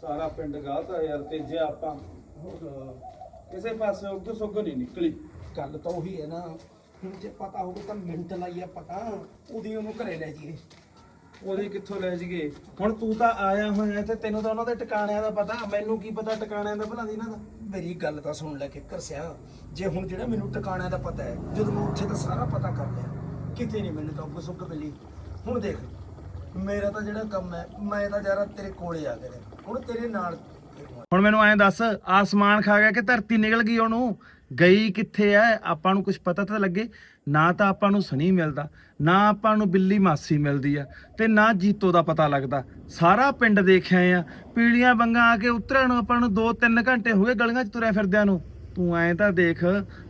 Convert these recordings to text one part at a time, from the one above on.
ਸਾਰਾ ਪਿੰਡ ਗਾਤਾ ਯਾਰ ਤੇ ਜੇ ਆਪਾਂ ਹੋਰ, ਕਿਸੇ ਪਾਸੇ ਉੱਗ ਸੁੱਗ ਨਹੀਂ ਨਿਕਲੀ। ਗੱਲ ਤਾਂ ਉਹੀ ਹੈ ਨਾ ਹੁਣ ਜੇ ਪਤਾ ਹੋਵੇ ਤਾਂ ਮਿੰਟ ਲਾਈਆ ਪਤਾ ਉਹਦੀ ਉਹਨੂੰ ਘਰੇ ਲੈ ਜੀਏ ਉਹਦੇ ਕਿੱਥੋਂ ਲੈ ਜੀਏ ਹੁਣ ਤੂੰ ਤਾਂ ਆਇਆ ਹੋਇਆ ਤੇ ਤੈਨੂੰ ਤਾਂ ਉਹਨਾਂ ਦੇ ਟਿਕਾਣਿਆਂ ਦਾ ਪਤਾ ਮੈਨੂੰ ਕੀ ਪਤਾ ਟਿਕਾਣਿਆਂ ਦਾ ਭਲਾ ਦੀ ਇਹਨਾਂ ਦਾ? ਮੇਰੀ ਗੱਲ ਤਾਂ ਸੁਣ ਲੈ ਕੇ ਕਰਸਿਆ ਜੇ ਹੁਣ ਜਿਹੜਾ ਮੈਨੂੰ ਟਿਕਾਣਿਆਂ ਦਾ ਪਤਾ ਹੈ ਜਦੋਂ ਮੈਂ ਉੱਥੇ ਤਾਂ ਸਾਰਾ ਪਤਾ ਕਰ ਲਿਆ ਕਿਤੇ ਨਹੀਂ ਮੈਨੂੰ ਤਾਂ ਉੱਗ ਸੁੱਗ ਮਿਲੀ। ਹੁਣ ਦੇਖ ਮੇਰਾ ਤਾਂ ਜਿਹੜਾ ਕੰਮ ਹੈ ਮੈਂ ਤਾਂ ਜਰਾ ਤੇਰੇ ਕੋਲੇ ਆ ਗਿਆ। ਹੁਣ ਤੇਰੇ ਨਾਲ ਹੁਣ ਮੈਨੂੰ ਐਂ ਦੱਸ ਆਸਮਾਨ ਖਾ ਗਿਆ ਕਿ ਧਰਤੀ ਨਿਕਲ ਗਈ ਉਹਨੂੰ? ਗਈ ਕਿੱਥੇ ਐ? ਆਪਾਂ ਨੂੰ ਕੁਝ ਪਤਾ ਤਾਂ ਲੱਗੇ। ਨਾ ਤਾਂ ਆਪਾਂ ਨੂੰ ਸਣੀ ਮਿਲਦਾ ਨਾ ਆਪਾਂ ਨੂੰ ਬਿੱਲੀ ਮਾਸੀ ਮਿਲਦੀ ਆ ਤੇ ਨਾ ਜੀਤੋ ਦਾ ਪਤਾ ਲੱਗਦਾ। ਸਾਰਾ ਪਿੰਡ ਦੇਖਿਆ ਆ। ਪੀਲੀਆਂ ਬੰਗਾਂ ਆ ਕੇ ਉਤਰਿਆ ਨੂੰ ਆਪਾਂ ਨੂੰ 2-3 ਘੰਟੇ ਹੋ ਗਏ ਗਲੀਆਂ 'ਚ ਤੁਰਿਆ ਫਿਰਦਿਆਂ ਨੂੰ। ਤੂੰ ਐਂ ਤਾਂ ਦੇਖ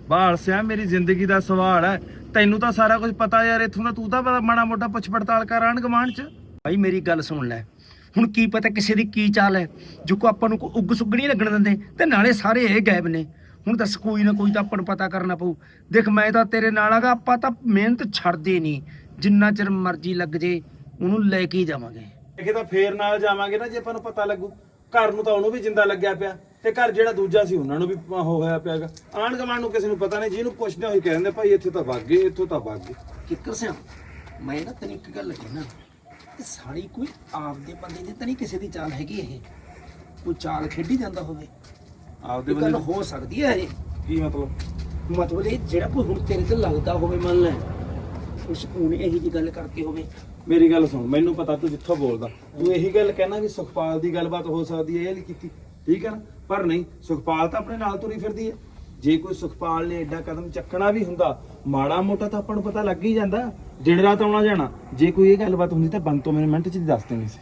ਬਾਹਰ ਸਿਆ ਮੇਰੀ ਜ਼ਿੰਦਗੀ ਦਾ ਸਵਾਲ ਹੈ ਤੈਨੂੰ ਤਾਂ ਸਾਰਾ ਕੁਝ ਪਤਾ ਯਾਰ ਇੱਥੋਂ ਦਾ ਤੂੰ ਤਾਂ ਪਤਾ ਮਾੜਾ ਮੋਟਾ ਪੁੱਛ ਪੜਤਾਲ ਕਰ ਆਣ ਗਵਾਂਢ 'ਚ। ਭਾਈ ਮੇਰੀ ਗੱਲ ਸੁਣ ਲੈ। ਹੁਣ ਕੀ ਪਤਾ ਕਿਸੇ ਦੀ ਕੀ ਚਾਲ ਹੈ। ਜੋ ਕੋ ਆਪਾਂ ਨੂੰ ਕੋਈ ਉੱਗ ਸੁੱਗ ਨਹੀਂ ਲੱਗਣ ਦਿੰਦੇ ਤੇ ਨਾਲੇ ਸਾਰੇ ਇਹ ਗਾਇਬ ਨੇ। ਹੁਣ ਦੱਸ ਕੋਈ ਨਾ ਕੋਈ ਤਾਂ ਆਪਾਂ ਨੂੰ ਪਤਾ ਕਰਨਾ ਪਊ। ਦੇਖ ਮੈਂ ਤਾਂ ਤੇਰੇ ਨਾਲ ਆਗਾ ਆਪਾਂ ਤਾਂ ਮਿਹਨਤ ਛੱਡਦੇ ਨਹੀਂ। ਜਿੰਨਾ ਚਿਰ ਮਰਜ਼ੀ ਲੱਗ ਜੇ ਉਹਨੂੰ ਲੈ ਕੇ ਹੀ ਜਾਵਾਂਗੇ। ਕਿ ਤਾਂ ਫੇਰ ਨਾਲ ਜਾਵਾਂਗੇ ਨਾ ਜੇ ਆਪਾਂ ਨੂੰ ਪਤਾ ਲੱਗੂ। ਘਰ ਨੂੰ ਤਾਂ ਉਹਨੂੰ ਵੀ ਜਿੰਦਾ ਲੱਗਿਆ ਪਿਆ। ਤੇ ਘਰ ਜਿਹੜਾ ਦੂਜਾ ਸੀ ਉਹਨਾਂ ਨੂੰ ਵੀ ਉਹ ਹੋਇਆ ਪਿਆਗਾ ਆਣ ਗਵਾਂਡ ਨੂੰ ਕਿਸੇ ਨੂੰ ਪਤਾ ਨਹੀਂ ਜਿਹਨੂੰ ਪੁੱਛਦੇ ਹੋਈ ਕਹਿੰਦੇ ਭਾਈ ਇੱਥੇ ਤਾਂ ਵਗ ਗਏ ਇੱਥੋਂ ਤਾਂ ਵਗ ਗਏ। ਕਿੱਕਰ ਸਿਆ ਮੈਂ ਨਾ ਤੈਨੂੰ ਇੱਕ ਗੱਲ ਕਹਿਣਾ। ਇਹ ਸਾਰੀ ਕੋਈ ਆਪਦੇ ਬੰਦੇ ਦੀ ਤਾਂ ਨਹੀਂ ਕਿਸੇ ਦੀ ਚਾਲ ਹੈਗੀ ਇਹ। ਕੋਈ ਚਾਲ ਖੇਡੀ ਜਾਂਦਾ ਹੋਵੇ। ਆਪਦੇ ਇਹ ਗੱਲ ਬੰਦੇ ਹੋ ਸਕਦੀ ਹੈ ਇਹ। ਕੀ ਮਤਲਬ? ਮਤਲਬ ਇਹ ਜਿਹੜਾ ਕੋਈ ਹੁਣ ਤੇਰੇ ਤੇ ਲੱਗਦਾ ਹੋਵੇ ਮੰਨ ਲੈ ਉਸ ਉਹਨੇ ਇਹੀ ਜੀ ਗੱਲ ਕਰਤੀ ਹੋਵੇ। ਮੇਰੀ ਗੱਲ ਸੁਣ ਮੈਨੂੰ ਪਤਾ ਤੂੰ ਜਿੱਥੋਂ ਬੋਲਦਾ। ਤੂੰ ਇਹੀ ਗੱਲ ਕਹਿਣਾ ਵੀ ਸੁਖਪਾਲ ਦੀ ਗੱਲਬਾਤ ਹੋ ਸਕਦੀ ਹੈ ਇਹ ਨਹੀਂ ਕੀਤੀ। ਠੀਕ ਹੈ ਨਾ? ਪਰ ਨਹੀਂ ਸੁਖਪਾਲ ਤਾਂ ਆਪਣੇ ਨਾਲ ਤੁਰੀ ਫਿਰਦੀ ਹੈ। ਜੇ ਕੋਈ ਸੁਖਪਾਲ ਨੇ ਐਡਾ ਕਦਮ ਚੱਕਣਾ ਵੀ ਹੁੰਦਾ, ਮਾੜਾ ਮੋਟਾ ਤਾਂ ਆਪਾਂ ਨੂੰ ਪਤਾ ਲੱਗ ਹੀ ਜਾਂਦਾ, ਦਿਨ ਰਾਤ ਆਉਣਾ ਜਾਣਾ। ਜੇ ਕੋਈ ਇਹ ਗੱਲਬਾਤ ਹੁੰਦੀ ਤਾਂ ਬੰਦ ਤੋਂ ਮੈਨੂੰ ਮਿੰਟ ਚ ਹੀ ਦੱਸ ਦੇਣੀ ਸੀ।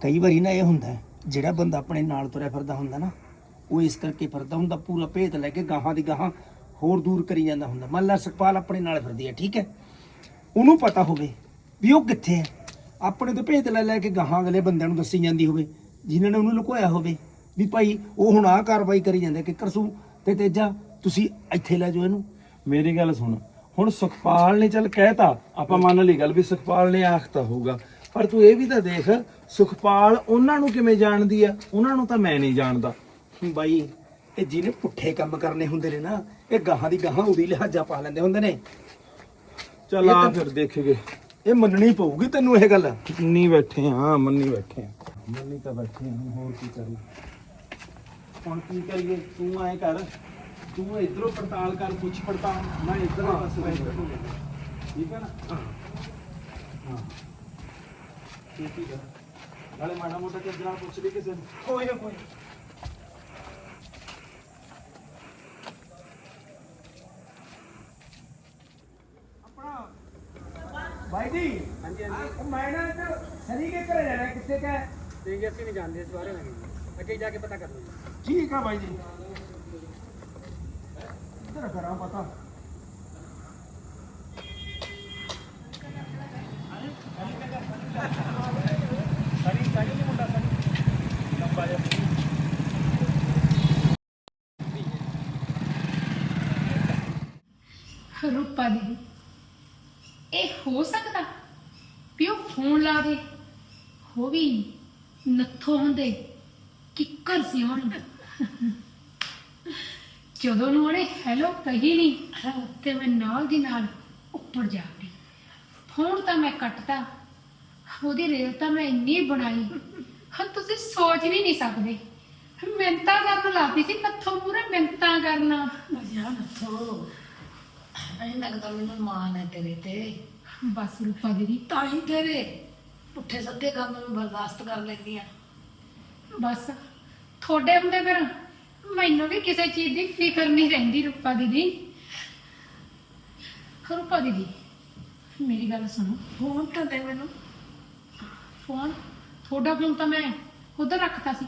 ਕਈ ਵਾਰੀ ਨਾ ਇਹ ਹੁੰਦਾ, ਜਿਹੜਾ ਬੰਦਾ ਆਪਣੇ ਨਾਲ ਤੁਰਿਆ ਫਿਰਦਾ ਹੁੰਦਾ ਨਾ, ਉਹ ਇਸ ਕਰਕੇ ਫਿਰਦਾ ਹੁੰਦਾ, ਪੂਰਾ ਭੇਤ ਲੈ ਕੇ ਗਾਹਾਂ ਦੀ ਗਾਹਾਂ ਹੋਰ ਦੂਰ ਕਰੀ ਜਾਂਦਾ ਹੁੰਦਾ। ਮੰਨ ਲਾ ਸੁਖਪਾਲ ਆਪਣੇ ਨਾਲ ਫਿਰਦੀ ਹੈ, ਠੀਕ ਹੈ? ਉਹਨੂੰ ਪਤਾ ਹੋਵੇ ਵੀ ਉਹ ਕਿੱਥੇ ਹੈ। ਆਪਣੇ ਤੋਂ ਭੇਤ ਲੈ ਲੈ ਕੇ ਗਾਹਾਂ ਅਗਲੇ ਬੰਦਿਆਂ ਨੂੰ ਦੱਸੀ ਜਾਂਦੀ ਹੋਵੇ, ਜਿਨ੍ਹਾਂ ਨੇ ਉਹਨੂੰ ਲੁਕੋਇਆ ਹੋਵੇ, ਵੀ ਭਾਈ ਉਹ ਹੁਣ ਆਹ ਕਾਰਵਾਈ ਕਰੀ ਜਾਂਦੇ ਕਿ ਕਰਸੂ ਤੇ ਤੇਜਾ ਤੁਸੀਂ ਇੱਥੇ ਲੈ ਜਾਓ ਇਹਨੂੰ। ਮੇਰੀ ਗੱਲ ਸੁਣ। ਹੁਣ ਸੁਖਪਾਲ ਨੇ ਚੱਲ ਕਹਿਤਾ ਆਪਾਂ ਮੰਨ ਲਈ ਗੱਲ ਵੀ ਸੁਖਪਾਲ ਨੇ ਆਖਤਾ ਹੋਊਗਾ। ਪਰ ਤੂੰ ਇਹ ਵੀ ਤਾਂ ਦੇਖ ਸੁਖਪਾਲ ਉਹਨਾਂ ਨੂੰ ਕਿਵੇਂ ਜਾਣਦੀ ਆ? ਉਹਨਾਂ ਨੂੰ ਤਾਂ ਮੈਂ ਨਹੀਂ ਜਾਣਦਾ। ਬਾਈ ਇਹ ਜਿਹਨੇ ਪੁੱਠੇ ਕੰਮ ਕਰਨੇ ਹੁੰਦੇ ਨੇ ਨਾ ਇਹ ਗਾਹਾਂ ਦੀ ਗਾਹਾਂ ਉਹਦੀ ਲਿਹਾਜ਼ਾ ਪਾ ਲੈਂਦੇ ਹੁੰਦੇ ਨੇ। ਚੱਲ ਆ ਫਿਰ ਦੇਖੀਏ। ਇਹ ਮੰਨਣੀ ਪਊਗੀ ਤੈਨੂੰ ਇਹ ਗੱਲ? ਮੰਨੀ ਬੈਠੇ ਹਾਂ ਮੰਨੀ ਬੈਠੇ ਹਾਂ ਮੰਨੀ ਤਾਂ ਬੈਠੇ ਹਾਂ ਹੋਰ ਕੀ ਕਰੀਏ? ਹੁਣ ਕੀ ਕਰੀਏ? ਤੂੰ ਐ ਕਰ। ਤੂੰ ਇਧਰੋਂ ਪੜਤਾਲ ਕਰ ਪੁੱਛ ਪੜਤਾਲ ਮੈਂ ਇਧਰ ਇੱਧਰ ਬੈਠਾ ਠੀਕ ਹੈ ਨਾ? ਹਾਂ। ਠੀਕ ਹੀ ਨਾਲੇ ਮਾੜਾ ਮੋਟਾ ਚੱਜਣਾ ਪੁੱਛ ਲਈ ਕਿਸੇ ਨੂੰ। ਕੋਈ ਨਾ ਕੋਈ ਭਾਈ ਜੀ ਹਾਂਜੀ ਹਾਂਜੀ। ਮੈਂ ਨਾ ਸਰੀ ਕੇ ਘਰੇ ਜਾਣਾ ਕਿੱਥੇ ਕਾ? ਦੇਂਗੇ ਅਸੀਂ ਨਹੀਂ ਜਾਣਦੇ ਇਸ ਬਾਰੇ ਨਹੀਂ ਅੱਗੇ ਜਾ ਕੇ ਪਤਾ ਕਰ ਲਵਾਂਗੇ ਠੀਕ ਆ ਭਾਈ ਜੀ। ਇੱਧਰ ਕਰਾਂ ਪਤਾ। ਰੂਪਾ ਦੀ ਇਹ ਹੋ ਸਕਦਾ ਵੀ ਉਹ ਫੋਨ ਲਾ ਦੇ। ਹੋ ਵੀ ਨੱਥੋ ਹੁੰਦੇ, ਕਿੱਕਰ ਸੀ ਉਹਨੂੰ। ਜਦੋਂ ਨੂੰ ਉਹਨੇ ਹੈਲੋ ਕਹੀ ਨਹੀਂ ਤੇ ਮੈਂ ਨਾਲ ਦੀ ਨਾਲ ਉੱਪਰ ਜਾ ਗਈ ਫੋਨ ਤਾਂ ਮੈਂ ਕੱਟਤਾ ਉਹਦੀ ਰੇਲ ਤਾਂ ਮੈਂ ਇੰਨੀ ਬਣਾਈ ਹਾਂ ਤੁਸੀਂ ਸੋਚ ਵੀ ਨਹੀਂ ਸਕਦੇ। ਮਿੰਤਾ ਕਰਨ ਲੱਗੀ ਸੀ ਨੱਥੋ ਪੂਰੇ ਮਿੰਤਾ ਕਰਨਾ। ਯਾਰ ਨੱਥੋ। ਐਂ ਲੱਗਦਾ ਮੈਨੂੰ ਮਾਨ ਹੈ ਤੇਰੇ ਤੇ। ਬਸ ਰੂਪਾ ਦੀਦੀ ਤਾਂ ਹੀ ਤੇਰੇ। ਪੁੱਠੇ ਸੱਦੇ ਕੰਮ ਨੂੰ ਬਰਦਾਸ਼ਤ ਕਰ ਲੈਂਦੀ ਆ। ਬਸ ਤੁਹਾਡੇ ਹੁੰਦੇ ਫਿਰ। ਮੈਨੂੰ ਵੀ ਕਿਸੇ ਚੀਜ਼ ਦੀ ਫਿਕਰ ਨਹੀਂ ਰਹਿੰਦੀ ਰੂਪਾ ਦੀਦੀ। ਰੂਪਾ ਦੀਦੀ ਮੇਰੀ ਗੱਲ ਸੁਣੋ। ਫੋਨ ਤਾਂ ਦੇ ਮੈਨੂੰ। ਫੋਨ? ਤੁਹਾਡਾ ਫੋਨ ਤਾਂ ਮੈਂ ਉਧਰ ਰੱਖਤਾ ਸੀ।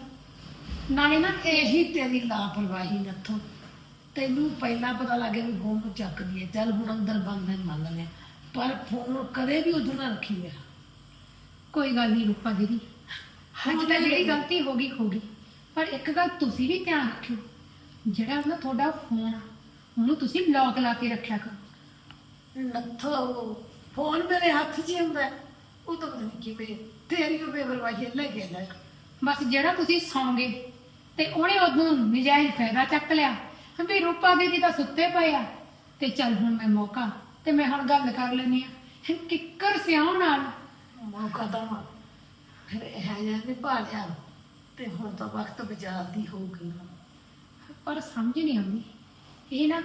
ਨਾਲੇ ਨਾ ਇਹੀ ਤੇਰੀ ਲਾਪਰਵਾਹੀ ਨੱਥੋ। ਤੈਨੂੰ ਪਹਿਲਾਂ ਪਤਾ ਲੱਗ ਗਿਆ ਵੀ ਫੋਨ ਨੂੰ ਚੱਕਦੀ ਹੈ। ਚੱਲ ਹੁਣ ਅੰਦਰ ਬੰਦ ਹੈ ਮੰਨ ਲਿਆ। ਪਰ ਫੋਨ ਕਦੇ ਵੀ ਉਧਰ ਨਾ ਰੱਖੀ ਮੇਰਾ ਕੋਈ ਗੱਲ ਨਹੀਂ ਰੂਪਾ ਦੀਦੀ। ਅੱਜ ਤਾਂ ਜਿਹੜੀ ਗਲਤੀ ਹੋ ਗਈ ਹੋ ਗਈ। ਪਰ ਇੱਕ ਗੱਲ ਤੁਸੀਂ ਵੀ ਧਿਆਨ ਰੱਖਿਓ ਜਿਹੜਾ ਨਾ ਤੁਹਾਡਾ ਫੋਨ ਆ, ਉਹਨੂੰ ਤੁਸੀਂ ਲੌਕ ਲਾ ਕੇ ਰੱਖਿਆ ਕਰੋ। ਨੱਥੋ ਫੋਨ ਮੇਰੇ ਹੱਥ 'ਚ ਹੀ ਹੁੰਦਾ ਹੈ। ਉਹ ਤਾਂ ਪਤਾ ਨਹੀਂ ਕਿਵੇਂ ਤੇਰੀ ਉਹ ਬੇਪਰਵਾਹੀ ਲੈ ਕੇ ਲੈ ਬਸ ਜਿਹੜਾ ਤੁਸੀਂ ਸੌਂਗੇ ਤੇ ਉਹਨੇ ਉਦੋਂ ਨਜਾਇਜ਼ ਫਾਇਦਾ ਚੱਕ ਲਿਆ। ਵੀ ਰੂਪਾ ਦੀਦੀ ਤਾਂ ਸੁੱਤੇ ਪਏ ਆ। ਤੇ ਚੱਲ ਹੁਣ ਮੈਂ ਮੌਕਾ ਤੇ ਮੈਂ ਹੁਣ ਗੱਲ ਕਰ ਲੈਣੀ ਆ ਕਿੱਕਰ ਸਿਆਉ ਨਾਲ। ਮੌਕਾ ਤਾਂ ਫਿਰ ਇਹ ਜਿਹਾ ਨਹੀਂ ਭਾਲਿਆ ਤੇ ਹੁਣ ਤਾਂ ਵਕਤ ਵਿਚਾਰ ਦੀ ਹੋ ਗਈ। ਪਰ ਸਮਝ ਨਹੀਂ ਆਉਂਦੀ। ਇਹ ਨਾ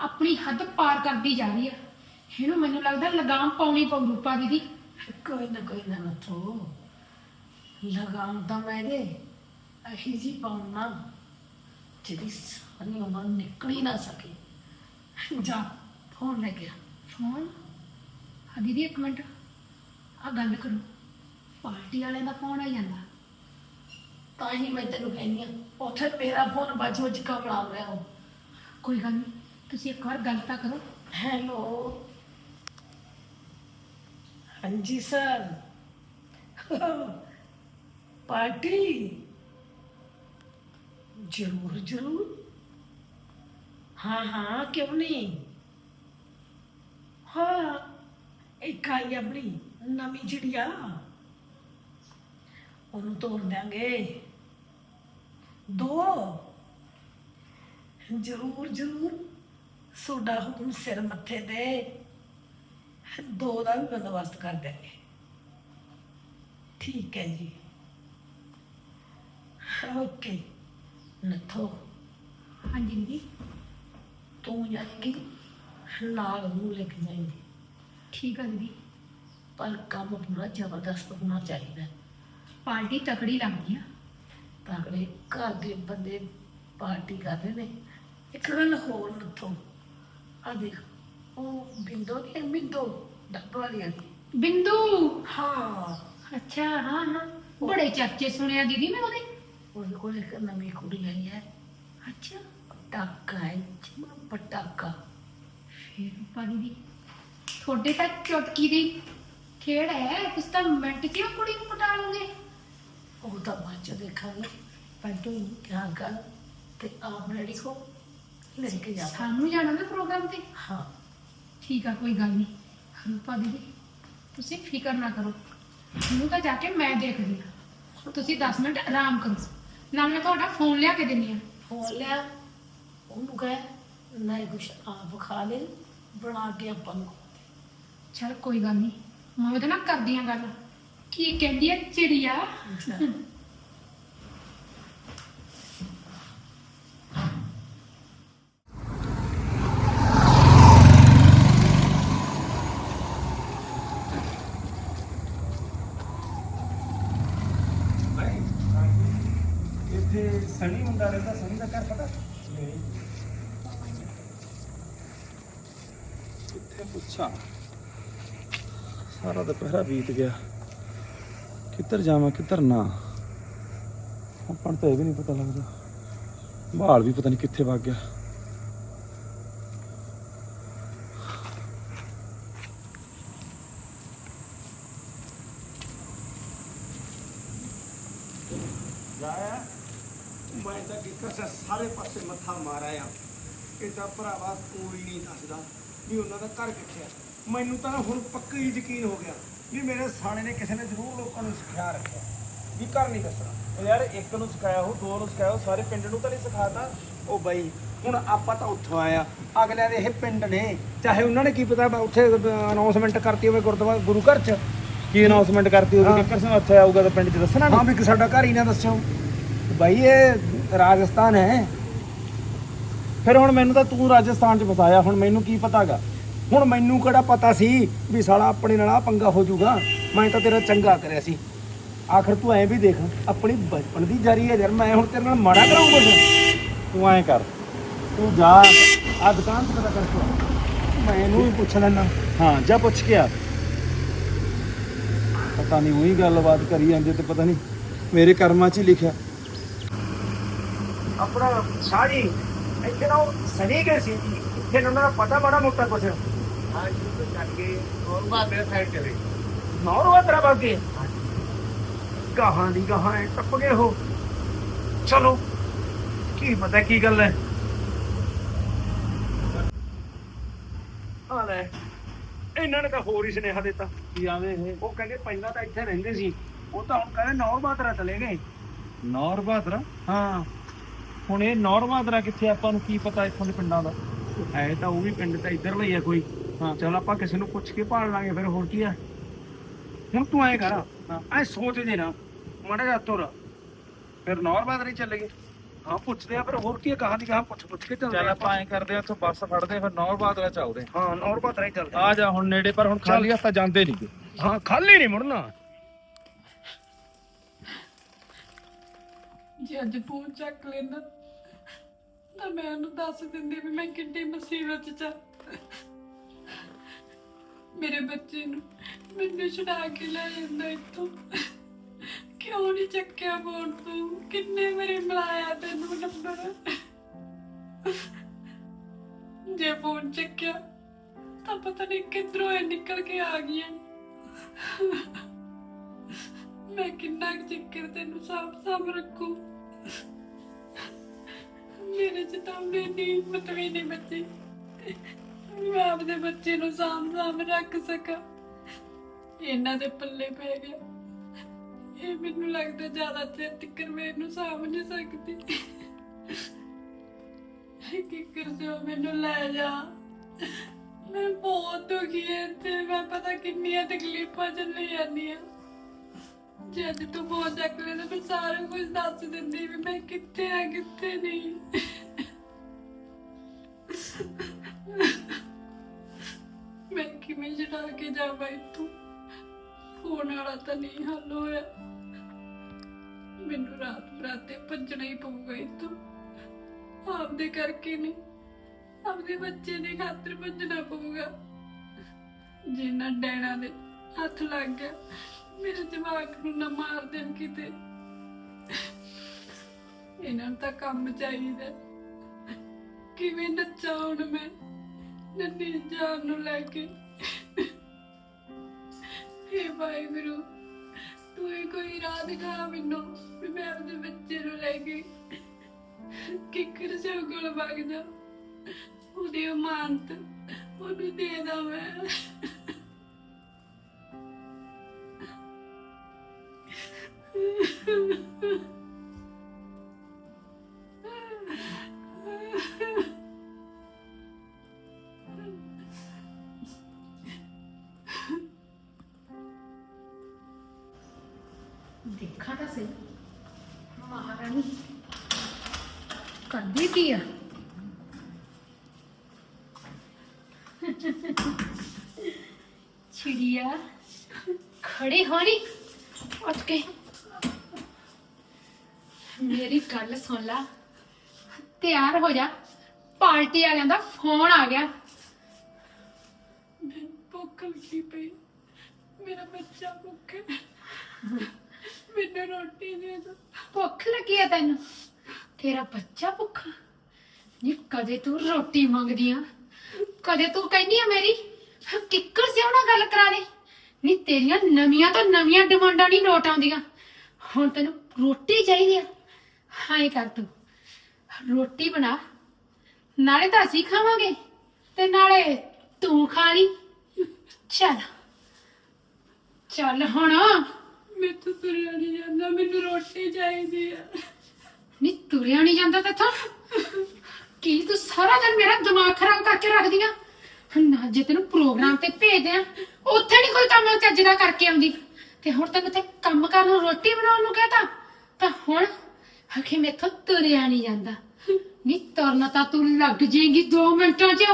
ਆਪਣੀ ਹੱਦ ਪਾਰ ਕਰਦੀ ਜਾ ਰਹੀ ਆ। ਇਹਨੂੰ ਮੈਨੂੰ ਲੱਗਦਾ ਲਗਾਮ ਪਾਉਣੀ ਪਊ ਰੂਪਾ ਦੀਦੀ। ਕੋਈ ਨਾ ਕੋਈ ਨਾ ਨੱਥੋ ਲਗਾਮ ਤਾਂ ਮੈਂ ਦੇ ਅਹੀ ਜੀ ਪਾਉਣਾ ਜਿਹੜੀ ਸਾਰੀ ਉਮਰ ਨਿਕਲ ਹੀ ਨਾ ਸਕੇ। ਜਾ ਫੋਨ ਲੈ ਗਿਆ ਫੋਨ? ਆ ਦੀਦੀ ਇੱਕ ਮਿੰਟ। ਆ ਗੱਲ ਕਰੋ। ਪਾਰਟੀ ਵਾਲਿਆਂ ਦਾ ਫੋਨ ਆ ਜਾਂਦਾ। ਤਾਂ ਹੀ ਮੈਂ ਤੈਨੂੰ ਕਹਿੰਦੀ ਆ ਉੱਥੇ ਮੇਰਾ ਫੋਨ ਵੱਜ ਵੱਜ ਕਮਲਾ ਰਿਹਾ ਹੋ ਕੋਈ ਗੱਲ ਨਹੀਂ ਤੁਸੀਂ ਇੱਕ ਵਾਰ ਗੱਲ ਤਾਂ ਕਰੋ। ਹੈਲੋ। ਹਾਂਜੀ ਸਰ। ਪਾਰਟੀ? ਜ਼ਰੂਰ ਜ਼ਰੂਰ। ਹਾਂ ਹਾਂ ਕਿਉਂ ਨਹੀਂ? ਹਾਂ ਇੱਕ ਆਈ ਆਪਣੀ ਨਵੀਂ ਚਿੜੀਆ। ਉਹਨੂੰ ਤੋੜ ਦਿਆਂਗੇ। ਦੋ। ਜ਼ਰੂਰ ਜ਼ਰੂਰ। ਸੋਡਾ ਹੁਕਮ ਸਿਰ ਮੱਥੇ ਤੇ। ਦੋ ਦਾ ਵੀ ਬੰਦੋਬਸਤ ਕਰ ਦਿਆਂਗੇ। ਠੀਕ ਹੈ ਜੀ। ਓਕੇ। ਨਥੋ। ਹਾਂਜੀ ਦੀਦੀ। ਤੂੰ ਜਾਏਂਗੀ ਨਾਲ ਨੂੰ ਲੈ ਕੇ ਜਾਏਂਗੀ। ਠੀਕ ਆ ਦੀਦੀ। ਪਰ ਕੰਮ ਪੂਰਾ ਜ਼ਬਰਦਸਤ ਹੋਣਾ ਚਾਹੀਦਾ। ਪਾਰਟੀ ਤਕੜੀ ਲੱਗਦੀ ਆ। ਅਗਲੇ ਘਰ ਦੇ ਬੰਦੇ ਪਾਰਟੀ ਕਰ ਰਹੇ ਨੇ। ਇੱਕ ਗੱਲ ਹੋਰ ਨਥੋ। ਆ ਦੇਖ ਉਹ ਬਿੰਦੋ ਦੀ ਬਿੰਦੋ ਡੱਬਾ ਵਾਲੀ ਵਾਲੀ ਬਿੰਦੂ? ਹਾਂ। ਅੱਛਾ ਹਾਂ ਹਾਂ। ਬੜੇ ਚਰਚੇ ਸੁਣਿਆ ਦੀਦੀ ਮੈਂ ਉਹਦੇ। ਉਹਦੇ ਕੋਲ ਇੱਕ ਨਵੀਂ ਕੁੜੀ ਆਈ ਹੈ। ਅੱਛਾ। ਪਟਾਕਾ ਹੈ ਜਮਾ ਪਟਾਕਾ। ਫੇਰ ਰੂਪਾ ਦੀਦੀ। ਤੁਹਾਡੇ ਤਾਂ ਚੁਟਕੀ ਦੀ ਖੇਡ ਹੈ। ਤੁਸੀਂ ਤਾਂ ਮਿੰਟ 'ਚ ਹੀ ਉਹ ਕੁੜੀ ਨੂੰ ਪਟਾ ਲਓਗੇ। ਉਹ ਤਾਂ ਬਾਅਦ ਚ ਦੇਖਾਂਗੇ। ਪਰ ਤੂੰ ਕਿਆ ਕਰ ਤੇ ਆਪ ਰੈਡੀ ਹੋ ਲੈ ਕੇ ਜਾ। ਸਾਨੂੰ ਜਾਣਾ ਨਾ ਪ੍ਰੋਗਰਾਮ ਤੇ? ਹਾਂ। ਠੀਕ ਆ ਕੋਈ ਗੱਲ ਨਹੀਂ। ਰੂਪਾ ਦੀਦੀ ਤੁਸੀਂ ਫਿਕਰ ਨਾ ਕਰੋ। ਉਹਨੂੰ ਤਾਂ ਜਾ ਕੇ ਮੈਂ ਦੇਖਦੀ ਆ ਤੁਸੀਂ 10 ਮਿੰਟ ਆਰਾਮ ਕਰੋ। ਨਾਲ ਮੈਂ ਤੁਹਾਡਾ ਫੋਨ ਲਿਆ ਕੇ ਦਿੰਨੀ ਆ ਫੋਨ ਲਿਆ। ਉਹਨੂੰ ਕਹੇ ਨਹੀਂ ਕੁਛ ਆਪ ਖਾ ਲੈ ਬਣਾ ਕੇ ਆਪਾਂ ਨੂੰ। ਚਲ ਕੋਈ ਗੱਲ ਨਹੀਂ। ਮੈਂ ਉਹਦੇ ਨਾਲ ਕਰਦੀ ਆ ਗੱਲ। ਕੀ ਕਹਿੰਦੀ ਹੈ ਚਿੜੀਆ? ਇੱਥੇ ਸਣੀ ਮੁੰਡਾ ਰਹਿੰਦਾ, ਸਣੀ ਦਾ ਘਰ ਪਤਾ? ਕਿੱਥੇ ਪੁੱਛਾਂ? ਸਾਰਾ ਦੁਪਹਿਰਾ ਬੀਤ ਗਿਆ। ਕਿੱਧਰ ਜਾਵਾਂ, ਕਿੱਧਰ ਨਾ। ਆਪਾਂ ਨੂੰ ਤਾਂ ਇਹ ਵੀ ਨਹੀਂ ਪਤਾ ਲੱਗਦਾ। ਬਾਲ ਵੀ ਪਤਾ ਨਹੀਂ ਕਿੱਥੇ ਵਗ ਗਿਆ। ਜਾਇਆ ਮੈਂ ਤਾਂ ਕਿੱਕਰ ਸਾਰੇ ਪਾਸੇ ਮੱਥਾ ਮਾਰਿਆ। ਇਹ ਤਾਂ ਭਰਾਵਾ ਕੋਈ ਨਹੀਂ ਦੱਸਦਾ ਵੀ ਉਹਨਾਂ ਦਾ ਘਰ ਕਿੱਥੇ ਆ। ਮੈਨੂੰ ਤਾਂ ਨਾ ਹੁਣ ਪੱਕਾ ਹੀ ਯਕੀਨ ਹੋ ਗਿਆ ਵੀ ਮੇਰੇ ਸਾਲੇ ਨੇ ਕਿਸੇ ਨੇ ਜ਼ਰੂਰ ਲੋਕਾਂ ਨੂੰ ਸਿਖਾ ਰੱਖਿਆ। ਵੀ ਘਰ ਨਹੀਂ ਦੱਸਣਾ। ਉਹ ਯਾਰ ਇੱਕ ਨੂੰ ਸਿਖਾਇਆ ਉਹ ਦੋ ਨੂੰ ਸਿਖਾਇਆ ਉਹ ਸਾਰੇ ਪਿੰਡ ਨੂੰ ਤਾਂ ਨਹੀਂ ਸਿਖਾਤਾ। ਉਹ ਬਾਈ ਹੁਣ ਆਪਾਂ ਤਾਂ ਉੱਥੋਂ ਆਇਆ ਅਗਲਿਆਂ ਦੇ ਇਹ ਪਿੰਡ ਨੇ ਚਾਹੇ ਉਹਨਾਂ ਨੇ ਕੀ ਪਤਾ ਉੱਥੇ ਅਨਾਉਂਸਮੈਂਟ ਕਰਤੀ ਹੋਵੇ ਗੁਰਦੁਆਰਾ ਗੁਰੂ ਘਰ 'ਚ। ਕੀ ਅਨਾਉਂਸਮੈਂਟ ਕਰਤੀ ਹਾਂ। ਹੋਵੇ ਕਿੱਕਰ ਸਿੰਘ ਉੱਥੇ ਆਊਗਾ ਤਾਂ ਪਿੰਡ 'ਚ ਦੱਸਣਾ ਹਾਂ ਵੀ ਕਿ ਸਾਡਾ ਘਰ ਹੀ ਨਾ ਦੱਸਿਓ। ਬਾਈ ਇਹ ਰਾਜਸਥਾਨ ਹੈ। ਫਿਰ ਹੁਣ ਮੈਨੂੰ ਤਾਂ ਤੂੰ ਰਾਜਸਥਾਨ 'ਚ ਫਸਾਇਆ ਹੁਣ ਮੈਨੂੰ ਕੀ ਪਤਾਗਾ? ਹੁਣ ਮੈਨੂੰ ਕਿਹੜਾ ਪਤਾ ਸੀ ਵੀ ਸਾਲਾ ਆਪਣੇ ਨਾਲ ਆ ਪੰਗਾ ਹੋ ਜਾਊਗਾ? ਮੈਂ ਤਾਂ ਤੇਰਾ ਚੰਗਾ ਕਰਿਆ ਸੀ। ਆਖਰ ਤੂੰ ਐਂ ਵੀ ਦੇਖ, ਆਪਣੀ ਬਚਪਨ ਦੀ ਜਾਰੀ ਹੈ ਯਾਰ, ਮੈਂ ਹੁਣ ਤੇਰੇ ਨਾਲ ਮਾੜਾ ਕਰਾਉਂ ਤੂੰ ਐਂ ਕਰ, ਤੂੰ ਜਾ ਆ ਦੁਕਾਨ ਤੇ ਪਤਾ ਕਰ ਕੇ ਮੈਂ ਇਹਨੂੰ ਵੀ ਪੁੱਛ ਲੈਣਾ ਹਾਂ, ਜਾ ਪੁੱਛ ਕੇ ਆ। ਪਤਾ ਨਹੀਂ ਉਹੀ ਗੱਲਬਾਤ ਕਰੀ ਜਾਂਦੇ ਤੇ ਪਤਾ ਨਹੀਂ ਮੇਰੇ ਕਰਮਾਂ 'ਚ ਹੀ ਲਿਖਿਆ। ਆਪਣਾ ਸ਼ਾਹ ਇੱਥੇ ਨਾ ਉਹ ਗਏ ਸੀ। ਇੱਥੇ ਉਹਨਾਂ ਦਾ ਪਤਾ ਬੜਾ ਮੋਟਾ ਕੁਛ। ਨੌਰ ਤੇਰਾ ਬਾਗੇ ਗਾਹਾਂ ਦੀ ਗਾਹਾਂ ਐ ਟੱਪ ਗਏ ਹੋ ਚਲੋ ਕੀ ਪਤਾ ਕੀ ਗੱਲ ਹੈ ਆ ਲੈ ਇਹਨਾਂ ਨੇ ਤਾਂ ਹੋਰ ਹੀ ਸੁਨੇਹਾ ਦਿੱਤਾ। ਕੀ ਆਵੇ ਇਹ? ਉਹ ਕਹਿੰਦੇ ਪਹਿਲਾਂ ਤਾਂ ਇੱਥੇ ਰਹਿੰਦੇ ਸੀ। ਉਹ ਤਾਂ ਹੁਣ ਕਹਿੰਦੇ ਨੌਰ ਬਾਤਰਾ ਚਲੇ ਗਏ। ਨੌਰ ਬਹਾਦਰਾ ਹਾਂ। ਹੁਣ ਇਹ ਨੌਰ ਬਹਾਦਰਾ ਕਿੱਥੇ ਆ? ਆਪਾਂ ਨੂੰ ਕੀ ਪਤਾ ਇੱਥੋਂ ਦੇ ਪਿੰਡਾਂ ਦਾ? ਹੈ ਤਾਂ ਉਹ ਵੀ ਪਿੰਡ ਤਾਂ ਇੱਧਰ ਲਈ ਆ ਕੋਈ। ਹਾਂ। ਚਲ ਆਪਾਂ ਕਿਸੇ ਨੂੰ ਪੁੱਛ ਕੇ ਭਾਲ ਲਾਂਗੇ ਫਿਰ ਹੋਰ ਕੀ ਆ। ਹੁਣ ਤੂੰ ਐ ਕਰ ਐ ਸੋਚ ਜੇ ਨਾ ਮੜਾ ਜਾ ਤੁਰ। ਫਿਰ ਨੌਰ ਬਹਾਦਰਾ ਹੀ ਚੱਲੇ ਗਏ। ਹਾਂ ਪੁੱਛਦੇ ਆ ਫਿਰ ਹੋਰ ਕੀ ਆ ਕਹਾਂ ਦੀ ਕਹਾਂ ਪੁੱਛ ਪੁੱਛ ਕੇ ਚੱਲਦੇ ਚੱਲ ਆਪਾਂ ਐਂ ਕਰਦੇ ਆ ਉੱਥੋਂ ਬੱਸ ਫੜਦੇ ਆ, ਫਿਰ ਨੌਰ ਬਹਾਦਰਾ ਚੱਲਦੇ ਆ। ਹਾਂ ਨੌਰ ਬਾਤਰਾ ਹੀ ਚੱਲਦੇ ਆ। ਜਾ ਹੁਣ ਨੇੜੇ ਪਰ ਹੁਣ ਖਾਲੀ ਹੱਥਾਂ ਜਾਂਦੇ ਨਹੀਂ ਹਾਂ ਖਾਲੀ ਨਹੀਂ ਮੁੜਨਾ। ਜੇ ਅੱਜ ਫੋਨ ਚੱਕ ਲੈਂਦਾ। ਤਾਂ ਮੈਂ ਉਹਨੂੰ ਦੱਸ ਦਿੰਦੀ ਵੀ ਮੈਂ ਕਿੰਨੀ ਮੁਸੀਬਤ 'ਚ ਆ। ਮੇਰੇ ਬੱਚੇ ਨੂੰ ਮੈਨੂੰ ਛੁਡਾ ਕੇ ਲੈ ਜਾਂਦਾ ਇੱਥੋਂ। ਕਿਉਂ ਨਹੀਂ ਚੱਕਿਆ ਫੋਨ ਤੂੰ? ਕਿੰਨੇ ਮੇਰੇ ਮਿਲਾਇਆ ਤੈਨੂੰ ਨੰਬਰ ਜੇ ਫੋਨ ਚੱਕਿਆ, ਤਾਂ ਪਤਾ ਨਹੀਂ ਕਿੱਧਰੋਂ ਇਹ ਨਿਕਲ ਕੇ ਆ ਗਈਆਂ। ਮੈਂ ਕਿੰਨਾ ਕੁ ਚੱਕਰ ਤੈਨੂੰ ਸਾਂਭ ਸਾਫ਼ ਰੱਖੂ? ਤਾਂ ਮੇਰੀ ਹਿੰਮਤ ਵੀ ਨਹੀਂ ਬਚੀ। ਮੈਂ ਆਪਦੇ ਬੱਚੇ ਨੂੰ ਸਾਂਭ ਸਾਂਭ ਰੱਖ ਸਕਾਂ। ਇਹਨਾਂ ਦੇ ਪੱਲੇ ਪੈ ਗਿਆ। ਇਹ ਮੈਨੂੰ ਲੱਗਦਾ ਜ਼ਿਆਦਾ ਚਿਰ ਤੱਕ ਮੈਂ ਇਹਨੂੰ ਸਾਂਭ ਨਹੀਂ ਸਕਦੀ। ਕਿੱਕਰ ਜੋ ਮੈਨੂੰ ਲੈ ਜਾ। ਮੈਂ ਬਹੁਤ ਦੁਖੀ ਹਾਂ ਤੇ ਮੈਂ ਪਤਾ ਕਿੰਨੀਆਂ ਤਕਲੀਫਾਂ ਚੱਲੀ ਜਾਂਦੀਆਂ। ਜੇ ਅੱਜ ਤੂੰ ਫੋਨ ਚੱਕ ਲੈ ਮੈਂ ਸਾਰਾ ਕੁਝ ਦੱਸ ਦਿੰਦੀ ਵੀ ਮੈਂ ਕਿੱਥੇ ਆ, ਕਿੱਥੇ ਨਹੀਂ। ਮੈਂ ਕਿਵੇਂ ਛਡਾ ਕੇ ਜਾਵਾਂ ਇੱਥੋਂ? ਫੋਨ ਵਾਲਾ ਤਾਂ ਨਹੀਂ ਹੱਲ ਹੋਇਆ। ਮੈਨੂੰ ਰਾਤ ਬਰਾਤੇ ਭੱਜਣਾ ਹੀ ਪਊਗਾ ਇੱਥੋਂ। ਆਪਦੇ ਕਰਕੇ ਨਹੀਂ, ਆਪਦੇ ਬੱਚੇ ਦੀ ਖਾਤਰ ਭੱਜਣਾ ਪਊਗਾ। ਜਿੰਨਾ ਡੈਣਾ ਦੇ ਹੱਥ ਲੱਗ ਗਿਆ, ਮੇਰੇ ਦਿਮਾਗ ਨੂੰ ਨਾ ਮਾਰ ਦੇਣ ਕਿਤੇ। ਇਹਨਾਂ ਨੂੰ ਤਾਂ ਕੰਮ ਚਾਹੀਦਾ। ਕਿਵੇਂ ਨੱਚਾ ਹੁਣ ਮੈਂ? ਨੰਨੀ ਜਾਨ ਨੂੰ ਲੈ ਕੇ। ਹੇ ਭਾਈ ਗੁਰੂ ਤੂੰ ਹੀ ਕੋਈ ਰਾਹ ਦਿਖਾ ਮੈਨੂੰ ਵੀ ਮੈਂ ਆਪਣੇ ਬੱਚੇ ਨੂੰ ਲੈ ਕੇ ਕਿੱਕਰ ਸੇ ਕੋਲ ਵਗ ਜਾ। ਉਹਦੀ ਅਮਾਨਤ ਉਹਨੂੰ ਦੇ ਦਾਂ ਮੈਂ। ਦੇਖਾਂ ਤਾਂ ਸਹੀ ਮਹਾਰਾਣੀ, ਕਰਦੀ ਕੀ ਆ? ਚਿੜੀਆ, ਖੜੀ ਹੋਣੀ ਉੱਠ ਕੇ। ਮੇਰੀ ਗੱਲ ਸੁਣ ਲਾ। ਤਿਆਰ ਹੋ ਜਾ। ਪਾਰਟੀ ਵਾਲਿਆਂ ਦਾ ਫੋਨ ਆ ਗਿਆ। ਮੈਨੂੰ ਭੁੱਖ ਲੱਗੀ ਪਈ। ਮੇਰਾ ਬੱਚਾ ਭੁੱਖ ਮੈਨੂੰ ਰੋਟੀ ਦੇ ਦੋ। ਭੁੱਖ ਲੱਗੀ ਆ ਤੈਨੂੰ? ਤੇਰਾ ਬੱਚਾ ਭੁੱਖਾ। ਨੀ, ਕਦੇ ਤੂੰ ਰੋਟੀ ਮੰਗਦੀ ਆ। ਕਦੇ ਤੂੰ ਕਹਿੰਦੀ ਆ ਮੇਰੀ, ਕਿੱਕਰ ਸਿਆਉਣਾ ਗੱਲ ਕਰਾ ਦੇ। ਨੀ, ਤੇਰੀਆਂ ਨਵੀਆਂ ਤੋਂ ਨਵੀਆਂ ਡਿਮਾਂਡਾਂ ਨਹੀਂ ਨੋਟ ਆਉਂਦੀਆਂ। ਹੁਣ ਤੈਨੂੰ ਰੋਟੀ ਚਾਹੀਦੀ ਆ। ਹਾਂ ਕਰ ਤੂੰ। ਰੋਟੀ ਬਣਾ। ਨਾਲੇ ਤਾਂ ਅਸੀਂ ਖਾਵਾਂਗੇ। ਤੇ ਨਾਲੇ ਤੂੰ ਖਾ ਲਈ। ਚੱਲ। ਚੱਲ ਹੁਣ। ਮੈਥੋਂ ਤੁਰਿਆ ਨਹੀਂ ਜਾਂਦਾ, ਮੈਨੂੰ ਰੋਟੀ ਚਾਹੀਦੀ ਆ। ਨੀ, ਤੁਰਿਆ ਨਹੀਂ ਜਾਂਦਾ ਤੇਥੋਂ ਕੀ ਤੂੰ ਸਾਰਾ ਦਿਨ ਮੇਰਾ ਦਿਮਾਗ ਖਰਾਬ ਕਰਕੇ ਰੱਖਦੀ ਆ ਨਾ, ਜੇ ਤੈਨੂੰ ਪ੍ਰੋਗਰਾਮ ਤੇ ਭੇਜਦੇ ਆ, ਉੱਥੇ ਨਹੀਂ ਕੋਈ ਕੰਮ ਚੱਜ ਦਾ ਕਰਕੇ ਆਉਂਦੀ। ਤੇ ਹੁਣ ਤੈਨੂੰ ਤੇ ਕੰਮ ਕਰਨ ਨੂੰ ਰੋਟੀ ਬਣਾਉਣ ਨੂੰ ਕਹਤਾ, ਤਾਂ ਹੁਣ ਆਖੇ ਮੇਥੋਂ ਤੁਰਿਆ ਨਹੀਂ ਜਾਂਦਾ। ਨੀ, ਤੁਰਨਾ ਤਾਂ ਤੂੰ ਲੱਗ ਜਾਏਗੀ 2 ਮਿੰਟਾਂ 'ਚ।